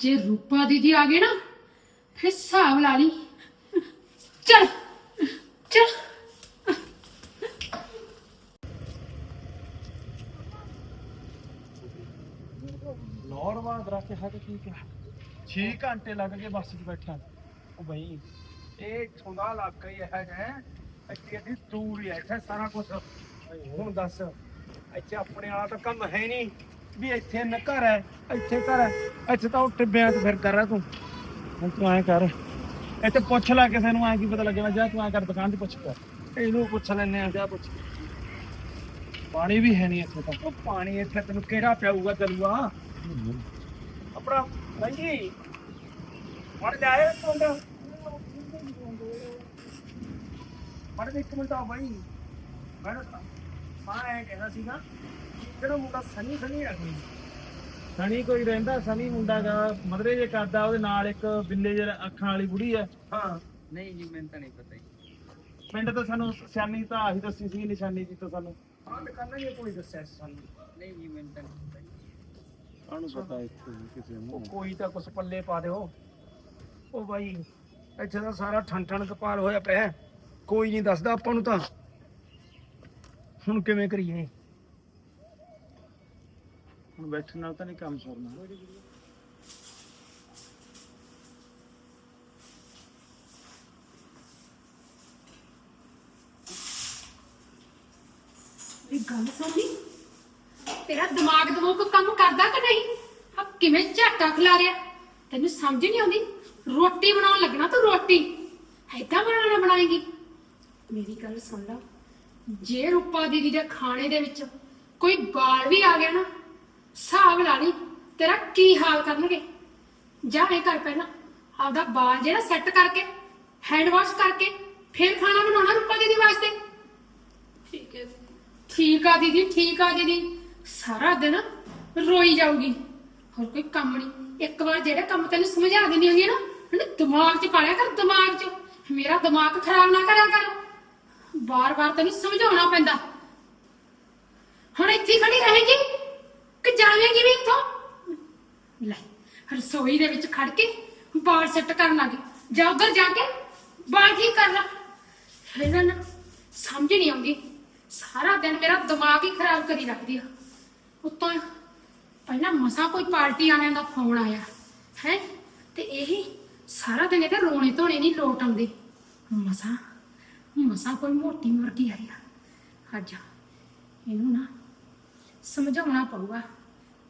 ਜੇ ਰੂਪਾ ਦੀਦੀ ਆ ਗਏ ਨਾ, ਫਿਰ ਹਿਸਾਬ ਲਾ ਲਈ। ਚੱਲ। ਚੱਲ ਨੌਰ ਬਹਾਦਰਾ ਕਿਹਾ ਕਿ ਕੀ ਕਿਹਾ 6 ਘੰਟੇ ਲੱਗ ਗਏ ਬੱਸ 'ਚ ਬੈਠਿਆਂ ਉਹ ਬਈ ਇਹ ਛੋਂਦਾ ਇਲਾਕਾ ਹੀ ਹੈ ਹੈ ਇੱਥੇ ਦੀ ਦੂਰ ਹੀ ਹੈ ਇੱਥੇ ਸਾਰਾ ਕੁਝ ਹੁਣ ਦੱਸ ਇੱਥੇ ਆਪਣੇ ਵਾਲਾ ਤਾਂ ਕੰਮ ਹੈ ਨਹੀਂ ਵੀ ਇੱਥੇ ਨ ਘਰ ਹੈ ਇੱਥੇ ਘਰ ਹੈ ਇੱਥੇ ਤਾਂ ਉਹ ਟਿੱਬਿਆਂ 'ਚ ਫਿਰਦਾ ਰਹਿ ਤੂੰ ਹੁਣ ਤੂੰ ਐਂ ਕਰ ਇੱਥੇ ਪੁੱਛ ਲੈ ਕਿਸੇ ਨੂੰ ਐਂ ਕੀ ਪਤਾ ਲੱਗੇਗਾ ਜਾ ਤੂੰ ਐਂ ਕਰ ਦੁਕਾਨ 'ਤੇ ਪੁੱਛ ਕਰ। ਇਹਨੂੰ ਪੁੱਛ ਲੈਨੇ ਆ ਜਾ ਪੁੱਛ। ਪਾਣੀ ਵੀ ਹੈ ਨਹੀਂ ਇੱਥੇ ਤਾਂ। ਉਹ ਪਾਣੀ ਇੱਥੇ ਤੈਨੂੰ ਕਿਹੜਾ ਪਿਆਊਗਾ ਤਲੂਆ ਆਪਣਾ ਭਾਈ ਮੜ ਜਾਏ ਤੁੰਡ ਮੜ ਦੇ ਇੱਕ ਮਿੰਟ ਆ ਭਾਈ ਮੈਂ ਮੈਂ ਐ ਕਹਿੰਦਾ ਸੀਗਾ ਜਿਹੜਾ ਮੁੰਡਾ ਸਨੀ ਸਨੀ ਕੋਈ ਸਣੀ ਕੋਈ ਰਹਿੰਦਾ ਸਣੀ ਮੁੰਡਾ ਗਾ ਮਦਰੇ ਜੇ ਕਰਦਾ ਉਹਦੇ ਨਾਲ ਇੱਕ ਬਿੱਲੇ ਜਿਹੇ ਅੱਖਾਂ ਵਾਲੀ ਬੁੜੀ ਆ। ਹਾਂ। ਨਹੀਂ ਜੀ ਮੈਨੂੰ ਤਾਂ ਨਹੀਂ ਪਤਾ ਜੀ। ਪਿੰਡ ਤਾਂ ਸਾਨੂੰ ਸਿਆਣੀ ਤਾਂ ਆਹੀ ਦੱਸੀ ਸੀ ਨਿਸ਼ਾਨੀ ਜੀ ਤਾਂ ਸਾਨੂੰ। ਹਾਂ ਦੁਕਾਨਾਂ ਇਹ ਕੋਈ ਦੱਸਿਆ ਸੀ ਸਾਨੂੰ। ਨਹੀਂ ਜੀ ਮੈਨੂੰ ਤਾਂ ਨਹੀਂ ਪਤਾ ਜੀ। ਕਾਹਨੂੰ ਪਤਾ ਇੱਥੇ ਵੀ ਕਿਸੇ ਉਹ ਨੂੰ ਕੋਈ ਤਾਂ ਕੁਛ ਪੱਲੇ ਪਾ ਦਿਓ। ਉਹ ਬਾਈ ਇੱਥੇ ਤਾਂ ਸਾਰਾ ਠਣ ਠਣ ਕਪਾਲ ਹੋਇਆ ਪਿਆ। ਹੈ। ਕੋਈ ਨਹੀਂ ਦੱਸਦਾ ਆਪਾਂ ਨੂੰ ਤਾਂ। ਹੁਣ ਕਿਵੇਂ ਕਰੀਏ? ਹੁਣ ਬੈਠਣ ਨਾਲ ਤਾਂ ਨਹੀਂ ਕੰਮ ਸਰਨਾ। ਇਹ ਗੱਲ ਸੁਣਨੀ ਤੇਰਾ ਦਿਮਾਗ ਦਮੂਗ ਕੰਮ ਕਰਦਾ ਕਿ ਨਹੀਂ? ਆ ਕਿਵੇਂ ਝਾਟਾ ਖਿਲਾ ਰਿਹਾ? ਤੈਨੂੰ ਸਮਝ ਨਹੀਂ ਆਉਂਦੀ? ਰੋਟੀ ਬਣਾਉਣ ਲੱਗਣਾ ਤੂੰ ਰੋਟੀ। ਐਦਾਂ ਬਣਾਉਣਾ ਬਣਾਏਗੀ। ਮੇਰੀ ਗੱਲ ਸੁਣ ਲਾ। ਜੇ ਰੂਪਾ ਦੀਦੀ ਦੇ ਖਾਣੇ ਦੇ ਵਿੱਚ ਕੋਈ ਬਾਲ ਵੀ ਆ ਗਿਆ ਨਾ ਹਿਸਾਬ ਲਾ ਲਈ ਤੇਰਾ ਕੀ ਹਾਲ ਕਰਨਗੇ? ਜਾ ਇਹ ਕਰ ਪਹਿਲਾਂ ਆਪਦਾ ਬਾਲ ਜਿਹੜਾ ਸੈੱਟ ਕਰਕੇ ਹੈਂਡ ਵਾਸ਼ ਕਰਕੇ ਫਿਰ ਖਾਣਾ ਬਣਾਉਣਾ ਰੂਪਾ ਦੀਦੀ ਵਾਸਤੇ। ਠੀਕ ਹੈ ਠੀਕ ਆ ਦੀਦੀ ਠੀਕ ਆ ਦੀਦੀ। ਸਾਰਾ ਦਿਨ ਰੋਈ ਜਾਊਗੀ। ਹੋਰ ਕੋਈ ਕੰਮ ਨਹੀਂ। ਇੱਕ ਵਾਰ ਜਿਹੜੇ ਕੰਮ ਤੈਨੂੰ ਸਮਝਾ ਦਿੰਦੀ ਹੁੰਦੀ ਹੈ ਨਾ ਇਹਨੂੰ ਦਿਮਾਗ 'ਚ ਪਾਲਿਆ ਕਰ ਦਿਮਾਗ 'ਚ। ਮੇਰਾ ਦਿਮਾਗ ਖਰਾਬ ਨਾ ਕਰਿਆ ਕਰ। ਬਾਰ-ਬਾਰ ਤੈਨੂੰ ਸਮਝਾਉਣਾ ਪੈਂਦਾ। ਹੁਣ ਇੱਥੇ ਖੜੀ ਰਹੇਗੀ। ਕਿ ਜਾਵੇਂਗੀ ਵੀ ਇੱਥੋਂ ਲੈ, ਰਸੋਈ ਦੇ ਵਿੱਚ ਖੜ ਕੇ ਬਾਲ ਸੈੱਟ ਕਰਨ ਲੱਗੀ ਜਾ ਉੱਧਰ ਜਾ ਕੇ ਬਾਲ ਠੀਕ ਕਰ ਲੈ। ਇਹਨਾਂ ਨੂੰ ਸਮਝ ਨਹੀਂ ਆਉਂਦੀ। ਸਾਰਾ ਦਿਨ ਮੇਰਾ ਦਿਮਾਗ ਹੀ ਖਰਾਬ ਕਰੀ ਰੱਖਦੀ ਆ। ਉੱਤੋਂ ਪਹਿਲਾਂ ਮਸਾ ਕੋਈ ਪਾਰਟੀ ਵਾਲਿਆਂ ਦਾ ਫੋਨ ਆਇਆ, ਹੈ? ਤੇ ਇਹੀ ਸਾਰਾ ਦਿਨ ਇਹਦੇ ਰੋਣੇ ਧੋਣੇ ਨਹੀਂ ਲੋਟ ਆਉਂਦੇ। ਮਸਾ ਮਸਾ ਕੋਈ ਮੋਟੀ ਮੁਰਗੀ ਆਈ ਆ। ਅੱਜ ਇਹਨੂੰ ਨਾ ਸਮਝਾਉਣਾ ਪਊਗਾ।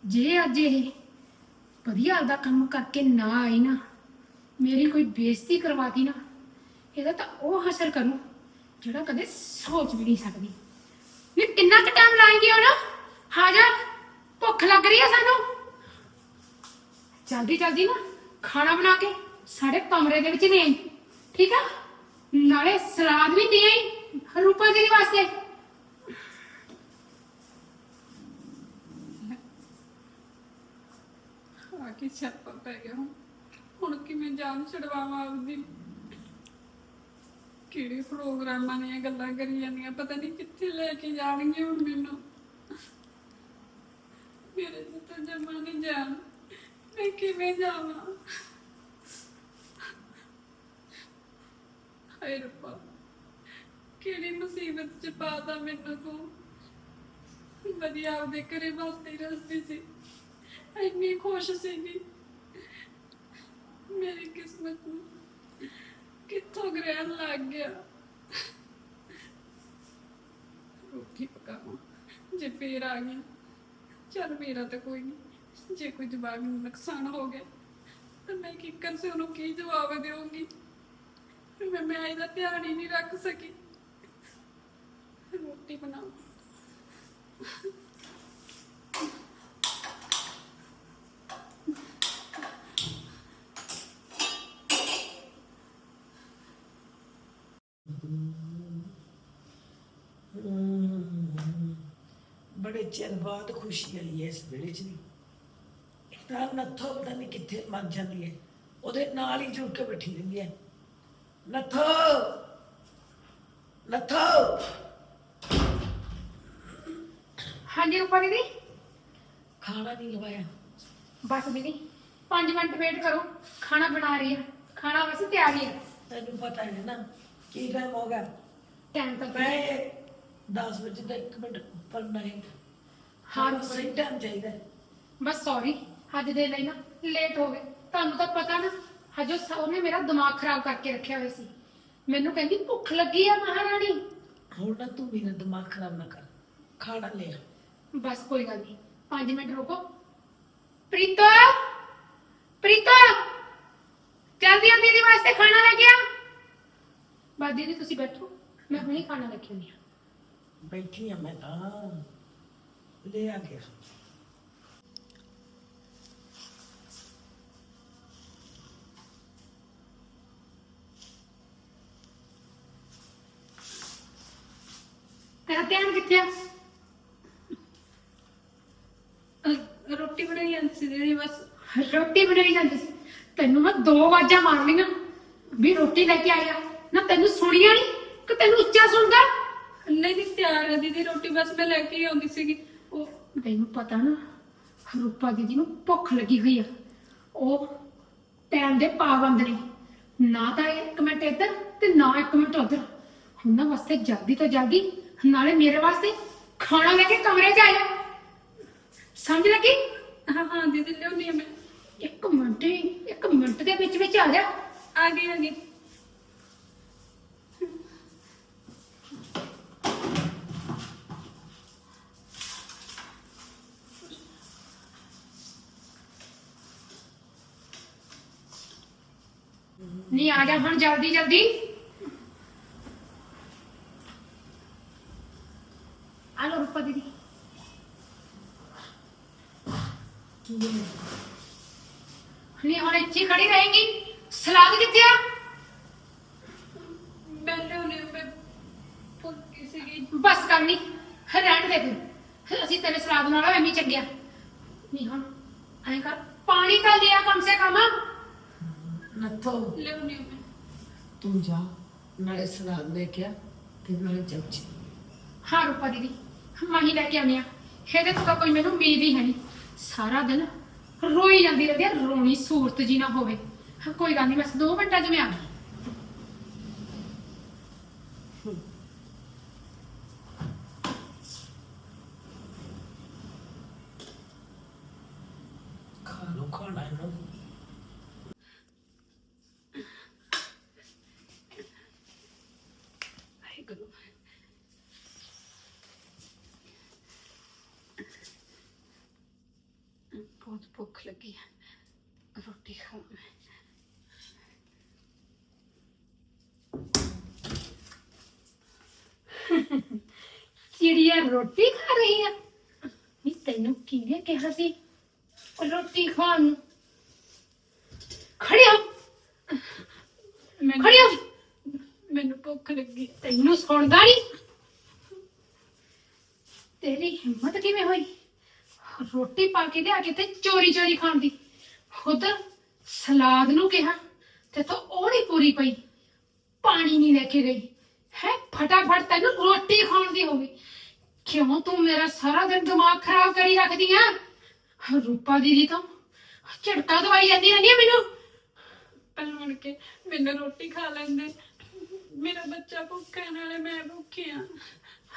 ਜੇ ਅੱਜ ਇਹ ਵਧੀਆ ਆਪਦਾ ਕੰਮ ਕਰਕੇ ਨਾ ਆਈ ਨਾ, ਮੇਰੀ ਕੋਈ ਬੇਇੱਜ਼ਤੀ ਕਰਵਾਤੀ ਨਾ, ਇਹਦਾ ਤਾਂ ਉਹ ਹਸਰ ਕਰੂੰ ਜਿਹੜਾ ਕਦੇ ਸੋਚ ਵੀ ਨਹੀਂ ਸਕਦੀ। ਨੀ ਕਿੰਨਾ ਕੁ ਟਾਈਮ ਲਾਏਗੀ ਹੁਣ? ਹਾਂ ਭੁੱਖ ਲੱਗ ਰਹੀ ਹੈ ਸਾਨੂੰ? ਜਲਦੀ ਜਲਦੀ ਨਾ, ਖਾਣਾ ਬਣਾ ਕੇ ਸਾਡੇ ਕਮਰੇ ਦੇ ਵਿੱਚ ਨਹੀਂ ਆਈ, ਠੀਕ ਆ? ਨਾਲੇ ਸਲਾਦ ਵੀ ਨਹੀਂ ਆਈ ਰੂਪਾ ਜੀ ਦੇ ਵਾਸਤੇ। ਆ ਕੀ ਸਿਆਪਾ ਪੈ ਗਿਆ ਹੁਣ। ਹੁਣ ਕਿਵੇਂ ਜਾਨ ਛਡਵਾਵਾਂ ਆਪਦੀ? ਕਿਹੜੇ ਪ੍ਰੋਗਰਾਮਾਂ ਦੀਆਂ ਗੱਲਾਂ ਕਰੀ ਜਾਂਦੀਆਂ? ਪਤਾ ਨਹੀਂ ਕਿੱਥੇ ਲੈ ਕੇ ਜਾਣਗੇ ਹੁਣ ਮੈਨੂੰ। ਮੇਰੇ ਤੋਂ ਜਮਾ ਨਹੀਂ ਜਾਣ ਮੈਂ ਕਿਵੇਂ ਜਾਵਾਂ? ਹਾਏ ਰੱਬਾ, ਕਿਹੜੀ ਮੁਸੀਬਤ ਚ ਪਾਤਾ ਮੈਨੂੰ ਤੂੰ? ਵਧੀਆ ਆਪਦੇ ਘਰੇ ਵਸਦੀ ਰਸਦੀ ਸੀ। ਇੰਨੀ ਖੁਸ਼ ਸੀਗੀ ਮੇਰੀ ਕਿਸਮਤ ਨੂੰ ਕਿੱਥੋਂ ਗ੍ਰਹਿਣ ਲੱਗ ਗਿਆ ਰੋਟੀ ਪਕਾਵਾਂ ਜੇ ਫੇਰ ਆ ਗਈ ਚਲ ਮੇਰਾ ਤਾਂ ਕੋਈ ਨਹੀਂ ਜੇ ਕੋਈ ਜਵਾਬ ਨੂੰ ਨੁਕਸਾਨ ਹੋ ਗਿਆ ਤਾਂ ਮੈਂ ਕਿੱਕਰ ਸੇ ਉਹਨੂੰ ਕੀ ਜਵਾਬ ਦੇਵਾਂਗੀ ਮੈਂ ਮੈਂ ਇਹਦਾ ਧਿਆਨ ਹੀ ਨਹੀਂ ਰੱਖ ਸਕੀ ਰੋਟੀ ਬਣਾਓ ਬੜੇ ਚਿਰ ਬਾਅਦ ਖੁਸ਼ੀ ਆਈ ਹੈ ਇਸ ਵੇਲੇ 'ਚ ਵੀ। ਤਾਂ ਨੱਥੋ ਪਤਾ ਨਹੀਂ ਕਿੱਥੇ ਮਰ ਜਾਂਦੀ ਹੈ। ਉਹਦੇ ਨਾਲ ਹੀ ਜੁੜ ਕੇ ਬੈਠੀ ਰਹਿੰਦੀ ਹੈ। ਨੱਥੋ! ਨੱਥੋ! ਹਾਂਜੀ ਰੂਪਾ ਦੀਦੀ। ਖਾਣਾ ਨਹੀਂ ਲਵਾਇਆ। ਬਸ ਦੀਦੀ 5 ਮਿੰਟ ਵੇਟ ਕਰੋ। ਖਾਣਾ ਬਣਾ ਰਹੀ ਹੈ ਖਾਣਾ ਵੈਸੇ ਤਿਆਰ ਹੀ ਹੈ ਤੈਨੂੰ ਪਤਾ ਹੈ ਨਾ ਕੀ ਟਾਈਮ ਹੋ ਗਿਆ? ਟਾਈਮ ਤਾਂ ਮੈਂ 10 ਵਜੇ 1 ਮਿੰਟ ਉੱਪਰ ਨਹੀਂ। ਹਾਂ, ਹਾਂ ਸਹੀ ਟਾਈਮ ਚਾਹੀਦਾ ਹੈ। ਬਸ ਸੌਰੀ ਅੱਜ ਦੇ ਲਈ ਨਾ ਲੇਟ ਹੋ ਗਏ। ਤੁਹਾਨੂੰ ਤਾਂ ਪਤਾ ਨਾ ਹਜੋ ਉਹਨੇ ਮੇਰਾ ਦਿਮਾਗ ਖਰਾਬ ਕਰਕੇ ਰੱਖਿਆ ਹੋਇਆ ਸੀ। ਮੈਨੂੰ ਕਹਿੰਦੀ ਭੁੱਖ ਲੱਗੀ ਆ ਮਹਾਰਾਣੀ? ਹੁਣ ਨਾ ਤੂੰ ਮੇਰਾ ਦਿਮਾਗ ਖਰਾਬ ਨਾ ਕਰ। ਖਾਣਾ ਲੈ ਆ। ਬਸ ਕੋਈ ਗੱਲ ਨਹੀਂ। 5 ਮਿੰਟ ਰੁਕੋ। ਪ੍ਰੀਤਾ! ਪ੍ਰੀਤਾ! ਜਲਦੀ ਆ ਦੀਦੀ ਵਾਸਤੇ ਖਾਣਾ ਲੈ ਕੇ ਆ। ਬਸ ਦੀਦੀ ਤੁਸੀਂ ਬੈਠੋ। ਮੈਂ ਹੁਣੇ ਖਾਣਾ ਲੈ ਕੇ ਆਉਂਦੀ ਹਾਂ। ਬੈਠੀ ਆ ਮੈਂ ਤਾਂ। ਰੋਟੀ ਬਣਾਈ ਜਾਂਦੀ ਸੀ ਦੀਦੀ ਬਸ ਰੋਟੀ ਬਣਾਈ ਜਾਂਦੀ ਸੀ ਤੈਨੂੰ ਮੈਂ ਦੋ ਵਾਜਾਂ ਮਾਰਨੀਆਂ ਵੀ ਰੋਟੀ ਲੈ ਕੇ ਆਇਆ ਨਾ ਤੈਨੂੰ ਸੁਣੀਆਂ ਨਹੀਂ ਕਿ ਤੈਨੂੰ ਉੱਚਾ ਸੁਣਦਾ ਨਹੀਂ ਨਹੀਂ ਤਿਆਰ ਆ ਦੀਦੀ ਰੋਟੀ ਬਸ ਮੈਂ ਲੈ ਕੇ ਆਉਂਦੀ ਸੀਗੀ ਤੈਨੂੰ ਪਤਾ ਨਾ ਰੂਪਾ ਦੀਦੀ ਨੂੰ ਭੁੱਖ ਲੱਗੀ ਹੋਈ ਆ। ਉਹ ਟਾਈਮ ਦੇ ਪਾਬੰਦ ਨੇ। ਨਾ ਤਾਂ ਇੱਕ ਮਿੰਟ ਇੱਧਰ ਤੇ ਨਾ ਇੱਕ ਮਿੰਟ ਉੱਧਰ। ਉਹਨਾਂ ਵਾਸਤੇ ਜਲਦੀ ਤੋਂ ਜਲਦੀ ਨਾਲੇ ਮੇਰੇ ਵਾਸਤੇ ਖਾਣਾ ਲੈ ਕੇ ਕਮਰੇ 'ਚ ਆਇਆ। ਸਮਝ ਲੱਗੀ? ਹਾਂ ਹਾਂ ਦੀਦੀ ਲਿਆਉਣੀ ਆ ਮੈਂ। ਇੱਕ ਮਿੰਟ ਹੀ ਇੱਕ ਮਿੰਟ ਦੇ ਵਿੱਚ ਵਿੱਚ ਆ ਜਾ। ਆ ਗਈ ਆ ਗਈ। ਨਹੀਂ ਆ ਜਾ ਹੁਣ ਜਲਦੀ ਜਲਦੀ। ਆ ਲੋ ਰੂਪਾ ਦੀਦੀ। ਨਹੀਂ ਹੁਣ ਇੱਥੇ ਖੜੀ ਰਹੇਗੀ। ਸਲਾਦ ਕਿੱਥੇ ਆ? ਮੈਂ ਲਿਆਉਣੀ ਆ ਮੈਂ ਭੁੱਖੀ ਸੀਗੀ। ਬਸ ਕਰ ਨਹੀਂ ਰਹਿਣ ਦੇ ਤੂੰ। ਅਸੀਂ ਤੇਰੇ ਸਲਾਦ ਨਾਲ ਐਵੇਂ ਚੰਗਿਆ। ਨਹੀਂ ਹੁਣ ਐਂ ਕਰ ਪਾਣੀ ਤਾਂ ਲਿਆ ਕਮ ਸੇ ਕਮ। ਨੱਥੋ। ਲਿਆਉਣੀ ਮੈਂ ਤੂੰ ਜਾ ਨਾਲੇ ਸਲਾਦ ਲੈ ਕੇ ਆ ਤੇ ਨਾਲੇ ਚਮਚੇ ਹਾਂ ਰੂਪਾ ਦੀਦੀ ਮੈਂ ਹੀ ਲੈ ਕੇ ਆਉਂਦੀ ਆ ਇਹਦੇ ਤੋਂ ਤਾਂ ਕੋਈ ਮੈਨੂੰ ਉਮੀਦ ਹੀ ਹੈ ਨਹੀਂ। ਸਾਰਾ ਦਿਨ ਰੋਈ ਜਾਂਦੀ ਰਹਿੰਦੀ ਆ ਰੋਣੀ ਸੂਰਤ ਜੀ ਨਾ ਹੋਵੇ। ਕੋਈ ਗੱਲ ਨਹੀਂ ਬਸ 2 ਮਿੰਟਾਂ 'ਚ ਮੈਂ ਆ ਗਈ ਖਾ ਲੋ ਖਾਣਾ ਇਹਨਾਂ ਨੂੰ ਵਾਹਿਗੁਰੂ ਬਹੁਤ ਭੁੱਖ ਲੱਗੀ ਹੈ। ਰੋਟੀ ਖਾਵਾਂ ਮੈਂ। ਚਿੜੀਆ ਰੋਟੀ ਖਾ ਰਹੀ ਨਹੀਂ ਤੈਨੂੰ ਕਿਹਨੇ ਕਿਹਾ ਸੀ? ਰੋਟੀ ਖਾਣ ਨੂੰ। ਖੜੀ ਹੋ ਮੈਨੂੰ ਖੜੀ ਹੋ ਮੈਨੂੰ ਭੁੱਖ ਲੱਗੀ। ਤੈਨੂੰ ਸੁਣਦਾ ਨਹੀਂ ਤੇਰੀ ਹਿੰਮਤ ਕਿਵੇਂ ਹੋਈ? ਰੋਟੀ ਪਾ ਕੇ ਲਿਆ ਕੇ ਤੇ ਚੋਰੀ ਚੋਰੀ ਖਾਣ ਦੀ। ਉਧਰ ਸਲਾਦ ਨੂੰ ਕਿਹਾ ਤੇ ਤਾਂ ਉਹ ਨਹੀਂ ਪੂਰੀ ਪਈ। ਪਾਣੀ ਨਹੀਂ ਲੈ ਕੇ ਗਈ। ਹੈ ਫਟਾਫਟ ਤੈਨੂੰ ਰੋਟੀ ਖਾਣ ਦੀ ਹੋ ਗਈ। ਕਿਉਂ ਤੂੰ ਮੇਰਾ ਸਾਰਾ ਦਿਨ ਦਿਮਾਗ ਖਰਾਬ ਕਰੀ ਰੱਖਦੀ ਆ? ਰੂਪਾ ਦੀਦੀ ਤਾਂ ਝਟਕਾ ਦਵਾਈ ਜਾਂਦੀ ਰਹਿੰਦੀ ਆ ਮੈਨੂੰ। ਪਹਿਲਾਂ ਕੇ ਮੈਨੂੰ ਰੋਟੀ ਖਾ ਲੈਂਦੇ। ਮੇਰਾ ਬੱਚਾ ਭੁੱਖਾ ਹੈ, ਨਾਲੇ ਮੈਂ ਭੁੱਖੀ ਆ।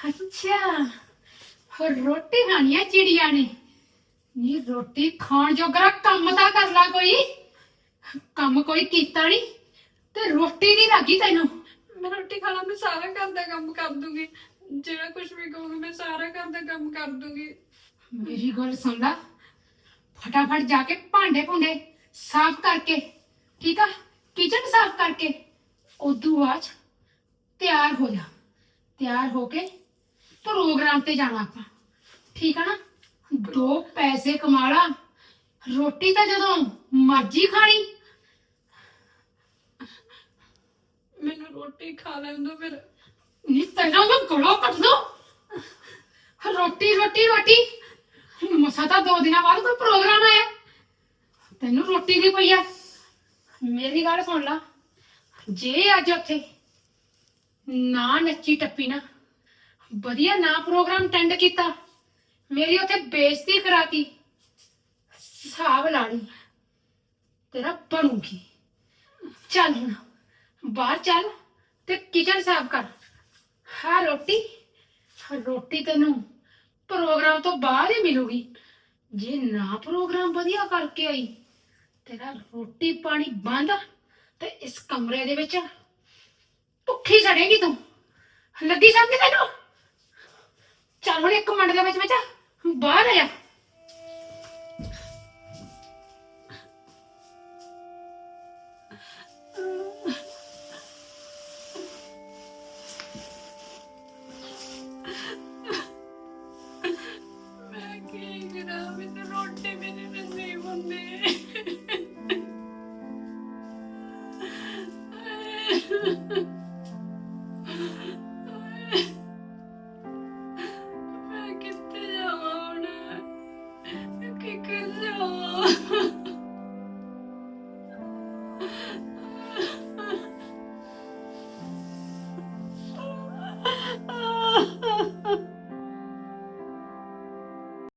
ਅੱਛਾ ਹੋਰ ਰੋਟੀ ਖਾਣੀ ਆ ਚਿੜੀਆਂ ਨੇ। ਨੀ ਰੋਟੀ ਖਾਣ ਜੋਗਰਾ ਕੰਮ ਤਾਂ ਕਰ ਲਾ ਕੋਈ। ਕੰਮ ਕੋਈ ਕੀਤਾ ਨਹੀਂ ਤੇ ਰੋਟੀ ਨਹੀਂ ਲੱਗੀ ਤੈਨੂੰ। ਮੈਂ ਰੋਟੀ ਖਾ ਲਾਂ ਮੈਂ ਸਾਰਾ ਘਰ ਦਾ ਕੰਮ ਕਰ ਦੂੰਗੀ। ਜਿਹੜਾ ਕੁਝ ਵੀ ਕਹੋਗੇ ਮੈਂ ਸਾਰਾ ਘਰ ਦਾ ਕੰਮ ਕਰ ਦੂੰਗੀ। ਮੇਰੀ ਗੱਲ ਸੁਣ ਲੈ। ਫਟਾਫਟ ਜਾ ਕੇ ਭਾਂਡੇ ਭੁੰਡੇ ਸਾਫ਼ ਕਰਕੇ ਠੀਕ ਆ? ਕਿਚਨ ਸਾਫ਼ ਕਰਕੇ ਉਦੋਂ ਬਾਅਦ ਤਿਆਰ ਹੋ ਜਾ। ਤਿਆਰ ਹੋ ਕੇ ਪ੍ਰੋਗਰਾਮ ਤੇ ਜਾਣਾ ਆਪਾਂ। ਠੀਕ ਆ ਨਾ? ਦੋ ਪੈਸੇ ਕਮਾ ਲਾ। ਰੋਟੀ ਤਾਂ ਜਦੋਂ ਮਰਜ਼ੀ ਖਾਣੀ ਮੈਨੂੰ ਰੋਟੀ ਖਾ ਲੈਣ ਦੋ ਫਿਰ। ਨੀ ਤੈਨੂੰ ਮੈਂ ਗੜੋ ਕੱਟ ਦੋ। ਰੋਟੀ ਰੋਟੀ ਰੋਟੀ। ਮਸਾ ਤਾਂ ਦੋ ਦਿਨਾਂ ਬਾਅਦ ਕੋਈ ਪ੍ਰੋਗਰਾਮ ਆਇਆ ਤੈਨੂੰ ਰੋਟੀ ਦੀ ਪਈ ਆ? ਮੇਰੀ ਗੱਲ ਸੁਣ ਲਾ। ਜੇ ਅੱਜ ਉੱਥੇ ਨਾ ਨੱਚੀ ਟੱਪੀ ਨਾ ਵਧੀਆ ਨਾ ਪ੍ਰੋਗਰਾਮ ਅਟੈਂਡ ਕੀਤਾ ਮੇਰੀ ਉੱਥੇ ਬੇਇੱਜ਼ਤੀ ਕਰਾਤੀ। ਹਿਸਾਬ ਲਾ ਲਈ। ਤੇਰਾ ਬਣੂਗੀ। ਚੱਲ ਹੁਣ, ਬਾਹਰ ਚੱਲ ਤੇ ਕਿਚਨ ਸਾਫ਼ ਕਰ। ਹਾਂ, ਰੋਟੀ? ਰੋਟੀ ਤੈਨੂੰ ਪ੍ਰੋਗਰਾਮ ਤੋਂ ਬਾਅਦ ਹੀ ਮਿਲੂਗੀ। ਜੇ ਨਾ ਪ੍ਰੋਗਰਾਮ ਵਧੀਆ ਕਰਕੇ ਆਈ, ਤੇਰਾ ਰੋਟੀ ਪਾਣੀ ਬੰਦ ਤੇ ਇਸ ਕਮਰੇ ਦੇ ਵਿੱਚ ਭੁੱਖੀ ਸੜੇਗੀ ਤੂੰ। ਲੱਗੀ ਸਮਝ ਤੈਨੂੰ? ਚੱਲ ਹੁਣ ਇੱਕ ਮਿੰਟ ਦੇ ਵਿੱਚ ਵਿੱਚ। ਬਾਹਰ ਆ ਜਾ